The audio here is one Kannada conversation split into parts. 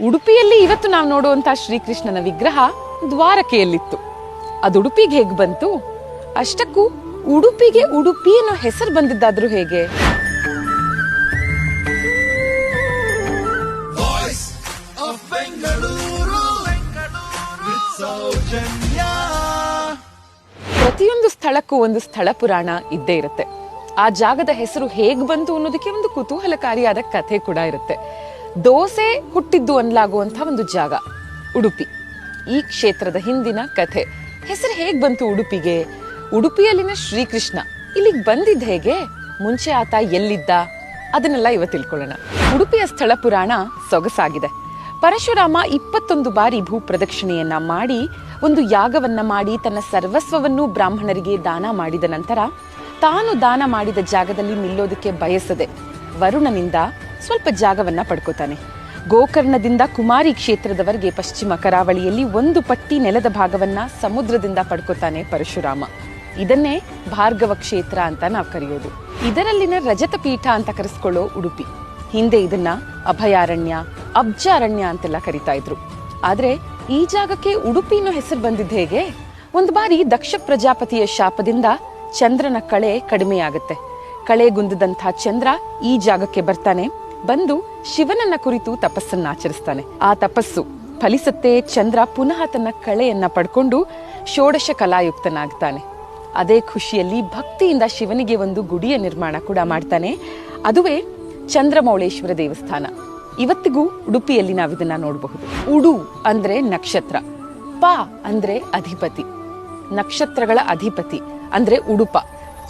ಉಡುಪಿಯಲ್ಲಿ ಇವತ್ತು ನಾವು ನೋಡುವಂತಹ ಶ್ರೀಕೃಷ್ಣನ ವಿಗ್ರಹ ದ್ವಾರಕೆಯಲ್ಲಿತ್ತು. ಅದು ಉಡುಪಿಗೆ ಹೇಗೆ ಬಂತು? ಅಷ್ಟಕ್ಕೂ ಉಡುಪಿಗೆ ಉಡುಪಿ ಅನ್ನೋ ಹೆಸರು ಬಂದಿದ್ದಾದ್ರೂ ಹೇಗೆ. ಪ್ರತಿಯೊಂದು ಸ್ಥಳಕ್ಕೂ ಒಂದು ಸ್ಥಳ ಪುರಾಣ ಇದ್ದೇ ಇರುತ್ತೆ. ಆ ಜಾಗದ ಹೆಸರು ಹೇಗ್ ಬಂತು ಅನ್ನೋದಕ್ಕೆ ಒಂದು ಕುತೂಹಲಕಾರಿಯಾದ ಕಥೆ ಕೂಡ ಇರುತ್ತೆ. ದೋಸೆ ಹುಟ್ಟಿದ್ದು ಅನ್ಲಾಗುವಂತಹ ಒಂದು ಜಾಗ, ಉಡುಪಿ. ಈ ಕ್ಷೇತ್ರದ ಹಿಂದಿನ ಕಥೆ. ಹೆಸರು ಹೇಗ್ ಬಂತು ಉಡುಪಿಗೆ? ಉಡುಪಿಯಲ್ಲಿನ ಶ್ರೀಕೃಷ್ಣ ಇಲ್ಲಿಗೆ ಬಂದಿದ್ದ ಹೇಗೆ? ಮುಂಚೆ ಆತ ಎಲ್ಲಿದ್ದ? ಅದನ್ನೆಲ್ಲ ಇವತ್ತು ತಿಳ್ಕೊಳ್ಳೋಣ. ಉಡುಪಿಯ ಸ್ಥಳ ಪುರಾಣ ಸೊಗಸಾಗಿದೆ. ಪರಶುರಾಮ ಇಪ್ಪತ್ತೊಂದು ಬಾರಿ ಭೂ ಪ್ರದಕ್ಷಿಣೆಯನ್ನ ಮಾಡಿ, ಒಂದು ಯಾಗವನ್ನ ಮಾಡಿ ತನ್ನ ಸರ್ವಸ್ವವನ್ನು ಬ್ರಾಹ್ಮಣರಿಗೆ ದಾನ ಮಾಡಿದ ನಂತರ ತಾನು ದಾನ ಮಾಡಿದ ಜಾಗದಲ್ಲಿ ನಿಲ್ಲೋದಕ್ಕೆ ಬಯಸದೆ ವರುಣನಿಂದ ಸ್ವಲ್ಪ ಜಾಗವನ್ನ ಪಡ್ಕೋತಾನೆ. ಗೋಕರ್ಣದಿಂದ ಕುಮಾರಿ ಕ್ಷೇತ್ರದವರೆಗೆ ಪಶ್ಚಿಮ ಕರಾವಳಿಯಲ್ಲಿ ಒಂದು ಪಟ್ಟಿ ನೆಲದ ಭಾಗವನ್ನ ಸಮುದ್ರದಿಂದ ಪಡ್ಕೋತಾನೆ ಪರಶುರಾಮ. ಇದನ್ನೇ ಭಾರ್ಗವ ಕ್ಷೇತ್ರ ಅಂತ ನಾವು ಕರೆಯೋದು. ಇದರಲ್ಲಿನ ರಜತ ಪೀಠ ಅಂತ ಕರೆಸ್ಕೊಳ್ಳೋ ಉಡುಪಿ. ಹಿಂದೆ ಇದನ್ನ ಅಭಯಾರಣ್ಯ, ಅಬ್ಜಾರಣ್ಯ ಅಂತೆಲ್ಲ ಕರಿತಾ ಇದ್ರು. ಆದ್ರೆ ಈ ಜಾಗಕ್ಕೆ ಉಡುಪಿನ ಹೆಸರು ಬಂದಿದ್ದ ಹೇಗೆ? ಒಂದು ಬಾರಿ ದಕ್ಷ ಪ್ರಜಾಪತಿಯ ಶಾಪದಿಂದ ಚಂದ್ರನ ಕಳೆ ಕಡಿಮೆಯಾಗುತ್ತೆ. ಕಳೆಗುಂದದಂಥ ಚಂದ್ರ ಈ ಜಾಗಕ್ಕೆ ಬರ್ತಾನೆ. ಬಂದು ಶಿವನನ್ನ ಕುರಿತು ತಪಸ್ಸನ್ನ ಆಚರಿಸ್ತಾನೆ. ಆ ತಪಸ್ಸು ಫಲಿಸತ್ತೆ, ಚಂದ್ರ ಪುನಃ ತನ್ನ ಕಳೆಯನ್ನ ಪಡ್ಕೊಂಡು ಷೋಡಶ ಕಲಾಯುಕ್ತನಾಗ್ತಾನೆ. ಅದೇ ಖುಷಿಯಲ್ಲಿ ಭಕ್ತಿಯಿಂದ ಶಿವನಿಗೆ ಒಂದು ಗುಡಿಯ ನಿರ್ಮಾಣ ಕೂಡ ಮಾಡ್ತಾನೆ. ಅದುವೇ ಚಂದ್ರಮೌಳೇಶ್ವರ ದೇವಸ್ಥಾನ. ಇವತ್ತಿಗೂ ಉಡುಪಿಯಲ್ಲಿ ನಾವು ಇದನ್ನ ನೋಡಬಹುದು. ಉಡು ಅಂದ್ರೆ ನಕ್ಷತ್ರ, ಪ ಅಂದ್ರೆ ಅಧಿಪತಿ, ನಕ್ಷತ್ರಗಳ ಅಧಿಪತಿ ಅಂದ್ರೆ ಉಡುಪ.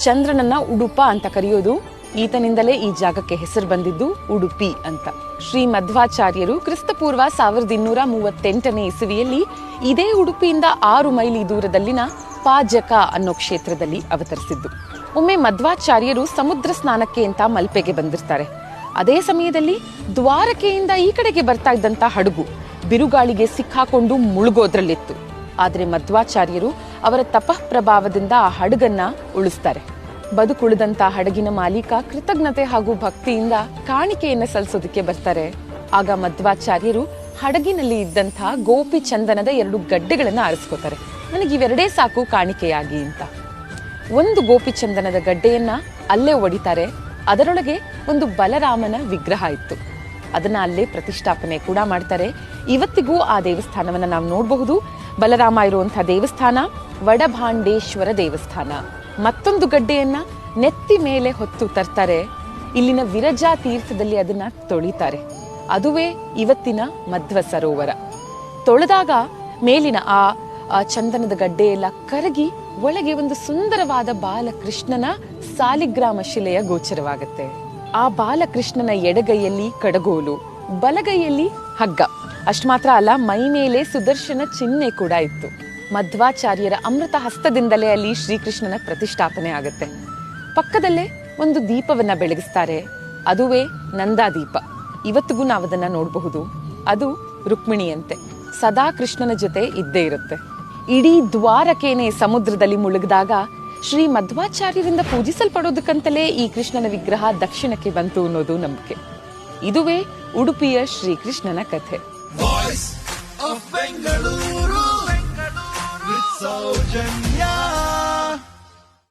ಚಂದ್ರನನ್ನ ಉಡುಪ ಅಂತ ಕರೆಯೋದು ಈತನಿಂದಲೇ ಈ ಜಾಗಕ್ಕೆ ಹೆಸರು ಬಂದಿದ್ದು ಉಡುಪಿ ಅಂತ. ಶ್ರೀ ಮಧ್ವಾಚಾರ್ಯರು ಕ್ರಿಸ್ತಪೂರ್ವ ಸಾವಿರದ ಇನ್ನೂರ ಮೂವತ್ತೆಂಟನೇ ಇಸವಿಯಲ್ಲಿ ಇದೇ ಉಡುಪಿಯಿಂದ ಆರು ಮೈಲಿ ದೂರದಲ್ಲಿನ ಪಾಜಕ ಅನ್ನೋ ಕ್ಷೇತ್ರದಲ್ಲಿ ಅವತರಿಸಿದ್ದು. ಒಮ್ಮೆ ಮಧ್ವಾಚಾರ್ಯರು ಸಮುದ್ರ ಸ್ನಾನಕ್ಕೆ ಅಂತ ಮಲ್ಪೆಗೆ ಬಂದಿರ್ತಾರೆ. ಅದೇ ಸಮಯದಲ್ಲಿ ದ್ವಾರಕೆಯಿಂದ ಈ ಕಡೆಗೆ ಬರ್ತಾ ಇದ್ದಂತ ಹಡಗು ಬಿರುಗಾಳಿಗೆ ಸಿಕ್ಕಾಕೊಂಡು ಮುಳುಗೋದ್ರಲ್ಲಿತ್ತು. ಆದರೆ ಮಧ್ವಾಚಾರ್ಯರು ಅವರ ತಪಃ ಪ್ರಭಾವದಿಂದ ಆ ಹಡಗನ್ನ ಉಳಿಸ್ತಾರೆ. ಬದುಕುಳಿದಂತ ಹಡಗಿನ ಮಾಲೀಕ ಕೃತಜ್ಞತೆ ಹಾಗೂ ಭಕ್ತಿಯಿಂದ ಕಾಣಿಕೆಯನ್ನ ಸಲ್ಲಿಸೋದಕ್ಕೆ ಬರ್ತಾರೆ. ಆಗ ಮಧ್ವಾಚಾರ್ಯರು ಹಡಗಿನಲ್ಲಿ ಇದ್ದಂಥ ಗೋಪಿ ಚಂದನದ ಎರಡು ಗಡ್ಡೆಗಳನ್ನ ಆರಿಸ್ಕೋತಾರೆ. ನನಗೆ ಇವೆರಡೇ ಸಾಕು ಕಾಣಿಕೆಯಾಗಿ ಅಂತ. ಒಂದು ಗೋಪಿ ಚಂದನದ ಗಡ್ಡೆಯನ್ನ ಅಲ್ಲೇ ಒಡಿತಾರೆ. ಅದರೊಳಗೆ ಒಂದು ಬಲರಾಮನ ವಿಗ್ರಹ ಇತ್ತು. ಅದನ್ನ ಅಲ್ಲೇ ಪ್ರತಿಷ್ಠಾಪನೆ ಕೂಡ ಮಾಡ್ತಾರೆ. ಇವತ್ತಿಗೂ ಆ ದೇವಸ್ಥಾನವನ್ನ ನಾವು ನೋಡಬಹುದು. ಬಲರಾಮ ಇರುವಂತಹ ದೇವಸ್ಥಾನ, ವಡಭಾಂಡೇಶ್ವರ ದೇವಸ್ಥಾನ. ಮತ್ತೊಂದು ಗಡ್ಡೆಯನ್ನ ನೆತ್ತಿ ಮೇಲೆ ಹೊತ್ತು ತರ್ತಾರೆ. ಇಲ್ಲಿನ ವಿರಜಾ ತೀರ್ಥದಲ್ಲಿ ಅದನ್ನ ತೊಳಿತಾರೆ. ಅದುವೇ ಇವತ್ತಿನ ಮಧ್ವ ಸರೋವರ. ತೊಳೆದಾಗ ಮೇಲಿನ ಆ ಚಂದನದ ಗಡ್ಡೆಯೆಲ್ಲ ಕರಗಿ ಒಳಗೆ ಒಂದು ಸುಂದರವಾದ ಬಾಲಕೃಷ್ಣನ ಸಾಲಿಗ್ರಾಮ ಶಿಲೆಯ ಗೋಚರವಾಗುತ್ತೆ. ಆ ಬಾಲಕೃಷ್ಣನ ಎಡಗೈಯಲ್ಲಿ ಕಡಗೋಲು, ಬಲಗೈಯಲ್ಲಿ ಹಗ್ಗ. ಅಷ್ಟು ಮಾತ್ರ ಅಲ್ಲ, ಮೈ ಮೇಲೆ ಸುದರ್ಶನ ಚಿಹ್ನೆ ಕೂಡ ಇತ್ತು. ಮಧ್ವಾಚಾರ್ಯರ ಅಮೃತ ಹಸ್ತದಿಂದಲೇ ಅಲ್ಲಿ ಶ್ರೀಕೃಷ್ಣನ ಪ್ರತಿಷ್ಠಾಪನೆ ಆಗುತ್ತೆ. ಪಕ್ಕದಲ್ಲೇ ಒಂದು ದೀಪವನ್ನ ಬೆಳಗಿಸ್ತಾರೆ. ಅದುವೇ ನಂದಾದೀಪ. ಇವತ್ತಿಗೂ ನಾವು ಅದನ್ನು ನೋಡಬಹುದು. ಅದು ರುಕ್ಮಿಣಿಯಂತೆ. ಸದಾ ಕೃಷ್ಣನ ಜೊತೆ ಇದ್ದೇ ಇರುತ್ತೆ. ಇಡೀ ದ್ವಾರಕೇನೆ ಸಮುದ್ರದಲ್ಲಿ ಮುಳುಗಿದಾಗ ಶ್ರೀ ಮಧ್ವಾಚಾರ್ಯರಿಂದ ಪೂಜಿಸಲ್ಪಡೋದಕ್ಕಂತಲೇ ಈ ಕೃಷ್ಣನ ವಿಗ್ರಹ ದಕ್ಷಿಣಕ್ಕೆ ಬಂತು ಅನ್ನೋದು ನಂಬಿಕೆ. ಇದುವೇ ಉಡುಪಿಯ ಶ್ರೀಕೃಷ್ಣನ ಕಥೆ. Soldier.